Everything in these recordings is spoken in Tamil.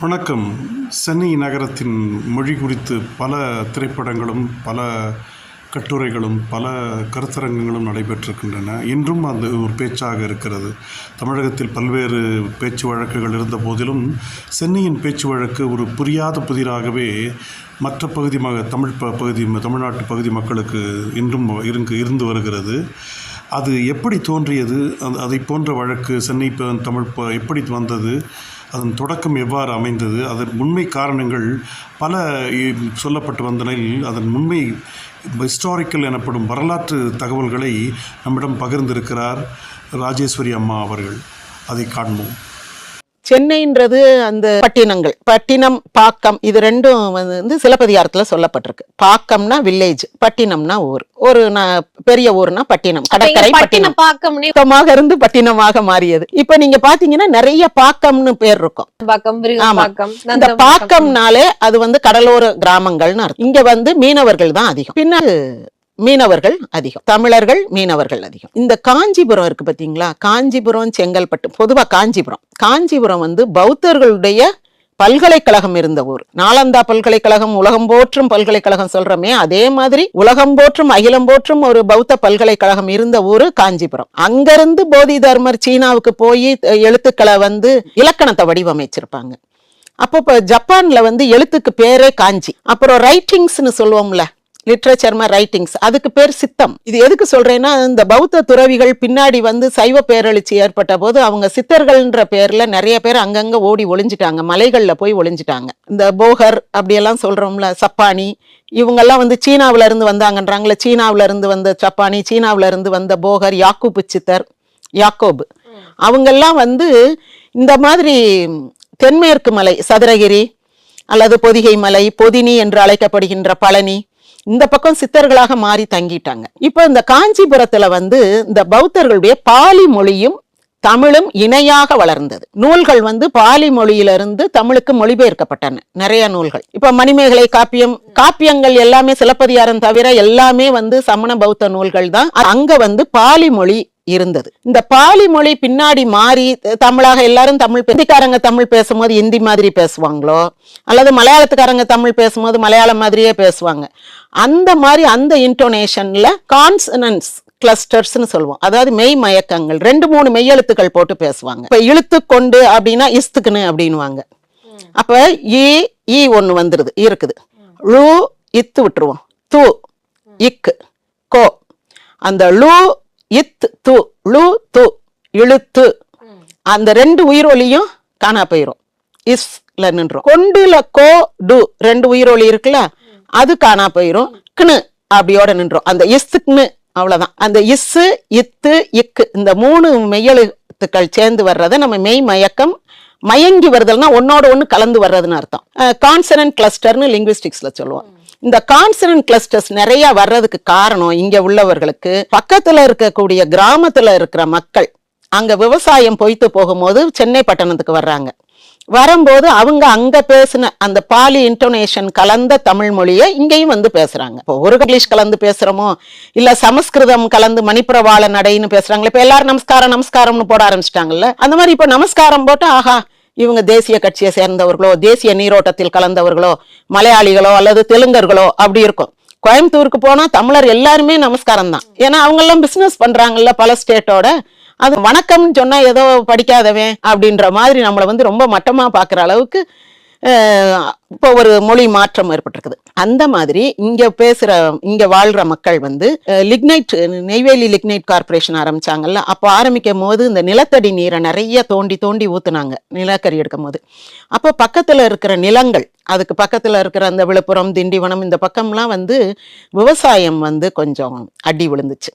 வணக்கம். சென்னை நகரத்தின் மொழி குறித்து பல திரைப்படங்களும் பல கட்டுரைகளும் பல கருத்தரங்கங்களும் நடைபெற்றிருக்கின்றன. இன்றும் அந்த ஒரு பேச்சாக இருக்கிறது. தமிழகத்தில் பல்வேறு பேச்சு வழக்குகள் இருந்த போதிலும் சென்னையின் பேச்சு வழக்கு ஒரு புரியாத புதிராகவே மற்ற பகுதி ம தமிழ் ப பகுதி தமிழ்நாட்டு பகுதி மக்களுக்கு இன்றும் இருந்து இருந்து வருகிறது. அது எப்படி தோன்றியது? அது அதை போன்ற வழக்கு சென்னை ப- தமிழ் எப்படி வந்தது? அதன் தொடக்கம் எவ்வாறு அமைந்தது அதன் உண்மை காரணங்கள் பல சொல்லப்பட்டு வந்தனில் அதன் உண்மை ஹிஸ்டாரிக்கல் எனப்படும் வரலாற்று தகவல்களை நம்மிடம் பகிர்ந்திருக்கிறார் ராஜேஸ்வரி அம்மா அவர்கள். அதை காண்போம். சென்னைன்றது அந்த பட்டினங்கள். பட்டினம் பாக்கம் இது ரெண்டும் வந்து சிலப்பதிகாரத்துல சொல்லப்பட்டிருக்கு. பாக்கம்னா வில்லேஜ் பட்டினம்னா ஊர். ஒரு பெரிய ஊர்னா பட்டினம் கடற்கரை பட்டினம் பாக்கம்னு பாக்கமாக இருந்து பட்டினமாக மாறியது. இப்ப நீங்க பாத்தீங்கன்னா நிறைய பாக்கம்னு பேர் இருக்கும். பாக்கம் ஆமா. விருகம்பாக்கம் இந்த நந்தம்பாக்கம். பாக்கம்னாலே அது வந்து கடலோர கிராமங்கள்னு இங்க வந்து மீனவர்கள் தான் அதிகம். பின்னர் மீனவர்கள் அதிகம். தமிழர்கள் மீனவர்கள் அதிகம். இந்த காஞ்சிபுரம் இருக்கு பார்த்தீங்களா காஞ்சிபுரம் செங்கல்பட்டு. பொதுவாக காஞ்சிபுரம். காஞ்சிபுரம் வந்து பௌத்தர்களுடைய பல்கலைக்கழகம் இருந்த ஊர். நாலந்தா பல்கலைக்கழகம் உலகம் போற்றும் பல்கலைக்கழகம் சொல்றமே அதே மாதிரி உலகம் போற்றும் அகிலம் போற்றும் ஒரு பௌத்த பல்கலைக்கழகம் இருந்த ஊர் காஞ்சிபுரம். அங்கிருந்து போதி தர்மர் சீனாவுக்கு போய் எழுத்துக்களை வந்து இலக்கணத்தை வடிவமைச்சிருப்பாங்க. அப்போ இப்போ ஜப்பான்ல வந்து எழுத்துக்கு பேரே காஞ்சி. அப்புறம் ரைட்டிங்ஸ்னு சொல்லுவோம்ல லிட்ரேச்சர் ரைட்டிங்ஸ் அதுக்கு பேர் சித்தம். இது எதுக்கு சொல்றேன்னா இந்த பௌத்த துறவிகள் பின்னாடி வந்து சைவ பேரழிச்சி ஏற்பட்ட போது அவங்க சித்தர்கள்ன்ற பேர்ல நிறைய பேர் அங்கங்க ஓடி ஒளிஞ்சிட்டாங்க. மலைகள்ல போய் ஒளிஞ்சிட்டாங்க. இந்த போகர் அப்படியெல்லாம் சொல்றோம்ல சப்பானி இவங்கெல்லாம் வந்து சீனாவில இருந்து வந்தாங்கன்றாங்களே சீனாவில இருந்து வந்த சப்பானி சீனாவில இருந்து வந்த போகர் யாக்கூப்பு சித்தர் யாக்கோபு. அவங்கெல்லாம் வந்து இந்த மாதிரி தென்மேற்கு மலை சதுரகிரி அல்லது பொதிகை மலை பொதினி என்று அழைக்கப்படுகின்ற பழனி இந்த பக்கம் சித்தர்களாக மாறி தங்கிட்டாங்க. இப்போ இந்த காஞ்சிபுரத்துல வந்து இந்த பௌத்தர்களுடைய பாலி மொழியும் தமிழும் இணையாக வளர்ந்தது. நூல்கள் வந்து பாலி மொழியிலிருந்து தமிழுக்கு மொழிபெயர்க்கப்பட்டன. நிறைய நூல்கள். இப்ப மணிமேகலை காப்பியம் காப்பியங்கள் எல்லாமே சிலப்பதிகாரம் தவிர எல்லாமே வந்து சமண பௌத்த நூல்கள் தான். அங்க வந்து பாலி மொழி இருந்தது. இந்த பாலி மொழி பின்னாடி மாறி தமிழாக எல்லாரும் தமிழ் பே- ஹிந்திக்காரங்க தமிழ் பேசும்போது ஹிந்தி மாதிரி பேசுவாங்களோ? அல்லது மலையாளத்துக்காரங்க தமிழ் பேசும்போது மலையாளம் மாதிரியே பேசுவாங்க. அந்த மாதிரி அந்த இன்டோனேஷனில் கான்சனன்ஸ் கிளஸ்டர்ஸ்னு சொல்லுவோம். அதாவது மெய் மயக்கங்கள். ரெண்டு மூணு மெய்யெழுத்துக்கள் போட்டு பேசுவாங்க. இப்போ இழுத்து கொண்டு அப்படின்னா இஸ்துக்குன்னு அப்படின்னுவாங்க. அப்போ ஈ ஈ ஒன்று வந்துருது. இருக்குது. ழு இத்து விட்டுருவோம். து இக்கு கோ. அந்த ழு இத் து ழு து இழுத்து. அந்த ரெண்டு உயிரொலியும் காணா போயிடும் இஸ்ல நின்றோம் கொண்டுல கோ டு ரெண்டு உயிரொலி இருக்குல்ல? அது காணா போயிரும். கிணு அப்படியோட நின்றோம். அந்த இஸ்துக்குன்னு அவ்வளவுதான். அந்த இஸ்ஸு இத்து இக்கு இந்த மூணு மெய்யெழுத்துக்கள் சேர்ந்து வர்றதை நம்ம மெய் மயக்கம் மயங்கி வருதல்னா ஒன்னோட ஒன்று கலந்து வர்றதுன்னு அர்த்தம். கான்சனன்ட் கிளஸ்டர்னு லிங்குவிஸ்டிக்ஸ்ல சொல்லுவோம். இந்த கான்சனன்ட் கிளஸ்டர்ஸ் நிறைய வர்றதுக்கு காரணம் இங்க உள்ளவர்களுக்கு பக்கத்துல இருக்கக்கூடிய கிராமத்துல இருக்கிற மக்கள் அங்க விவசாயம் பொய்த்து போகும்போது சென்னை பட்டணத்துக்கு வர்றாங்க. வரும்போது அவங்க அங்க பேசின அந்த பாலி இன்டோனேஷன் கலந்த தமிழ் மொழியை இங்கேயும் வந்து பேசுறாங்க. இப்போ ஒரு இங்கிலீஷ் கலந்து பேசுறோமோ இல்ல சமஸ்கிருதம் கலந்து மணிப்புரவாள நடைன்னு பேசுறாங்களே இப்ப எல்லாரும் நமஸ்காரம் நமஸ்காரம்னு போட ஆரம்பிச்சிட்டாங்கல்ல அந்த மாதிரி இப்ப நமஸ்காரம் போட்டு ஆஹா இவங்க தேசிய கட்சியை சேர்ந்தவர்களோ தேசிய நீரோட்டத்தில் கலந்தவர்களோ மலையாளிகளோ அல்லது தெலுங்கர்களோ அப்படி இருக்கும். கோயம்புத்தூருக்கு போனா தமிழர் எல்லாருமே நமஸ்காரம் தான் ஏன்னா அவங்க எல்லாம் பிசினஸ் பண்றாங்கல்ல பல ஸ்டேட்டோட அது வணக்கம்னு சொன்னால் ஏதோ படிக்காதவன் அப்படின்ற மாதிரி நம்மளை வந்து ரொம்ப மட்டமாக பார்க்குற அளவுக்கு இப்போ ஒரு மொழி மாற்றம் ஏற்பட்டிருக்குது. அந்த மாதிரி இங்க பேசுற இங்க வாழ்ற மக்கள் வந்து லிக்னைட் நெய்வேலி லிக்னைட் கார்ப்பரேஷன் ஆரம்பிச்சாங்கல்ல அப்போ ஆரம்பிக்கும் போது இந்த நிலத்தடி நீரை நிறைய தோண்டி தோண்டி ஊத்துனாங்க நிலக்கரி எடுக்கும் போது. அப்போ பக்கத்துல இருக்கிற நிலங்கள் அதுக்கு பக்கத்துல இருக்கிற அந்த விழுப்புரம் திண்டிவனம் இந்த பக்கம்லாம் வந்து விவசாயம் வந்து கொஞ்சம் அடி விழுந்துச்சு.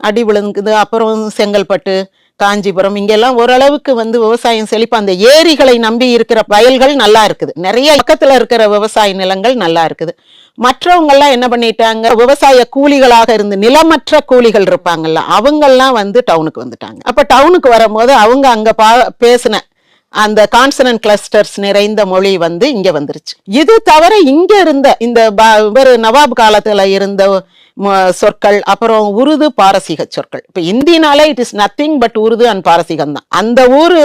அடி விழுந்துது அப்புறம் செங்கல்பட்டு காஞ்சிபுரம். இங்கெல்லாம் ஓரளவுக்கு வந்து விவசாயம் செழிப்பு அந்த ஏரிகளை நம்பி இருக்கிற வயல்கள் நல்லா இருக்குது. நிறைய பக்கத்தில் இருக்கிற விவசாய நிலங்கள் நல்லா இருக்குது. மற்றவங்கெல்லாம் என்ன பண்ணிட்டாங்க? விவசாய கூலிகளாக இருந்து நிலமற்ற கூலிகள் இருப்பாங்கல்ல அவங்கெல்லாம் வந்து டவுனுக்கு வந்துட்டாங்க. அப்போ டவுனுக்கு வரும்போது அவங்க அங்கே பா பேசின அந்த கான்சனன்ட் கிளஸ்டர்ஸ் நிறைந்த மொழி வந்து இங்கே வந்துருச்சு. இது தவிர இங்கே இருந்த இந்த ப- இவரு நவாப் காலத்தில் இருந்த சொற்கள் அப்புறம் உருது பாரசீக சொற்கள். இப்போ இந்தினாலே it is nothing but Urdu and பாரசீகம் தான் அந்த ஊர்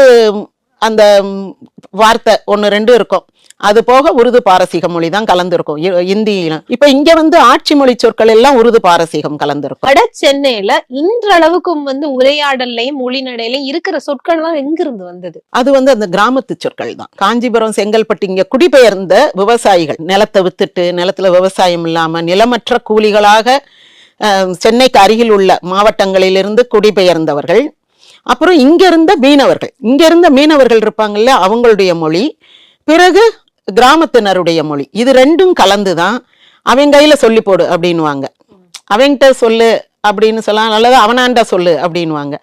அந்த வார்த்தை ஒன்று ரெண்டு இருக்கும். அது போக உருது பாரசீக மொழி தான் கலந்துருக்கும். இந்தியில. இப்ப இங்க வந்து ஆட்சி மொழி சொற்கள் எல்லாம் உருது பாரசீகம் கலந்துருக்கும். வட சென்னையில இன்றளவுக்கும் வந்து உரையாடல்லையும் மொழிநடையிலையும் இருக்கிற சொற்கள்லாம் எங்கிருந்து வந்தது? அது வந்து அந்த கிராமத்து சொற்கள் தான். காஞ்சிபுரம் செங்கல்பட்டு இங்க குடிபெயர்ந்த விவசாயிகள். நிலத்தை வித்துட்டு நிலத்துல விவசாயம் இல்லாம நிலமற்ற கூலிகளாக சென்னைக்கு அருகில் உள்ள மாவட்டங்களிலிருந்து குடிபெயர்ந்தவர்கள். அப்புறம் இங்க இருந்த மீனவர்கள். இங்க இருந்த மீனவர்கள் இருப்பாங்கல்ல அவங்களுடைய மொழி. பிறகு கிராமத்தினருடைய மொழி. இது ரெண்டும் கலந்து தான் அவன் கையில சொல்லி போடு அப்படின்னுவாங்க. அவன்கிட்ட சொல்லு அப்படின்னு சொல்லலாம் அல்லது அவனாண்ட சொல்லு அப்படின்னுவாங்க.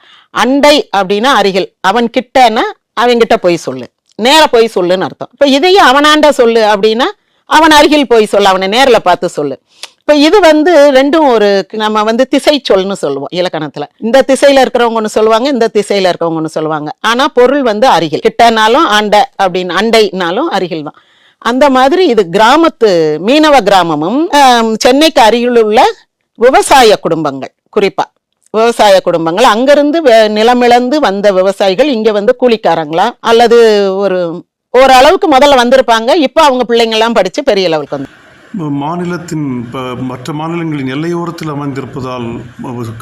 அண்டை அப்படின்னா அருகில். அவன் கிட்டன்னா அவன்கிட்ட போய் சொல்லு. நேர போய் சொல்லுன்னு அர்த்தம். இப்போ இதையும் அவனாண்ட சொல்லு அப்படின்னா அவன் அருகில் போய் சொல்லு. அவனை நேரில் பார்த்து சொல்லு. இப்போ இது வந்து ரெண்டும் ஒரு நம்ம வந்து திசை சொல்னு சொல்லுவோம் இலக்கணத்தில். இந்த திசையில் இருக்கிறவங்க ஒன்று சொல்லுவாங்க இந்த திசையில் இருக்கிறவங்க ஒன்று சொல்லுவாங்க. ஆனால் பொருள் வந்து அருகில். கிட்டனாலும் ஆண்ட அப்படின்னு அண்டைனாலும் அருகில் தான். அந்த மாதிரி இது கிராமத்து மீனவ கிராமமும் சென்னைக்கு அருகில் உள்ள விவசாய குடும்பங்கள் குறிப்பாக விவசாய குடும்பங்கள். அங்கேருந்து நிலமிழந்து வந்த விவசாயிகள் இங்கே வந்து கூலிக்காரங்களா? அல்லது ஒரு ஓரளவுக்கு முதல்ல வந்திருப்பாங்க. இப்போ அவங்க பிள்ளைங்கள்லாம் படித்து பெரிய லெவலுக்கு வந்து மாநிலத்தின் ப மற்ற மாநிலங்களின் எல்லையோரத்தில் அமைந்திருப்பதால்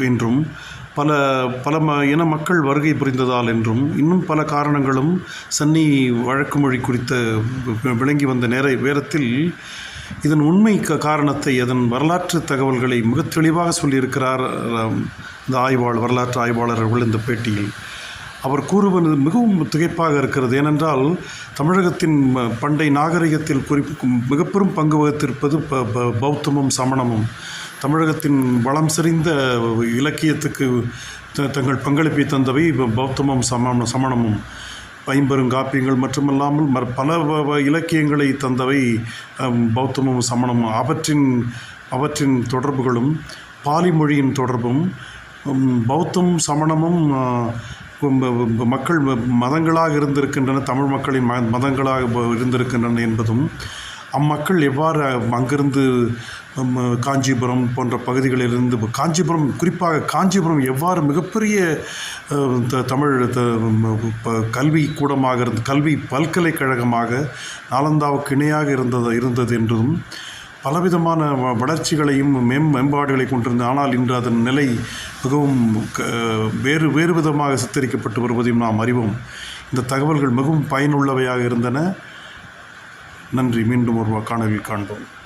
என்றும் பல பல ம இன மக்கள் வருகை புரிந்ததால் என்றும் இன்னும் பல காரணங்களும் சன்னி வழக்கு மொழி குறித்த விளங்கி வந்த நேர நேரத்தில் இதன் உண்மை க- காரணத்தை அதன் வரலாற்று தகவல்களை மிகத் தெளிவாக சொல்லியிருக்கிறார் இந்த ஆய்வாளர் வரலாற்று ஆய்வாளர்கள் இந்த பேட்டியில். அவர் கூறுவது மிகவும் திகைப்பாக இருக்கிறது. ஏனென்றால் தமிழகத்தின் பண்டை நாகரிகத்தில் குறிப்பிக்கும் மிகப்பெரும் பங்கு வகித்திருப்பது ப- ப- பௌத்தமும் சமணமும். தமிழகத்தின் வளம் செறிந்த இலக்கியத்துக்கு த- தங்கள் பங்களிப்பை தந்தவை பௌத்தமும் சமண சமணமும். ஐம்பெருங்காப்பியங்கள் மட்டுமல்லாமல் மற் பல வ- இலக்கியங்களை தந்தவை பௌத்தமும் சமணமும். அவற்றின் அவற்றின் தொடர்புகளும் பாலி மொழியின் தொடர்பும் பௌத்தம் சமணமும் மக்கள் ம- மதங்களாக இருந்திருக்கின்றன தமிழ் மக்களின் ம மதங்களாக இருந்திருக்கின்றன என்பதும் அம்மக்கள் எவ்வாறு அங்கிருந்து காஞ்சிபுரம் போன்ற பகுதிகளிலிருந்து காஞ்சிபுரம் குறிப்பாக காஞ்சிபுரம் எவ்வாறு மிகப்பெரிய த- தமிழ் த- ப- கல்வி கூடமாக இருந்து கல்வி பல்கலைக்கழகமாக நாலந்தாவுக்கு இணையாக இருந்தது இருந்தது என்றும் பலவிதமான வ- வளர்ச்சிகளையும் மேம் மேம்பாடுகளை கொண்டிருந்தது ஆனால் இன்று அதன் நிலை மிகவும் க- வேறு வேறு விதமாக சித்தரிக்கப்பட்டு வருவதையும் நாம் அறிவோம். இந்த தகவல்கள் மிகவும் பயனுள்ளவையாக இருந்தன. நன்றி. மீண்டும் ஒரு காணவில் காண்போம்.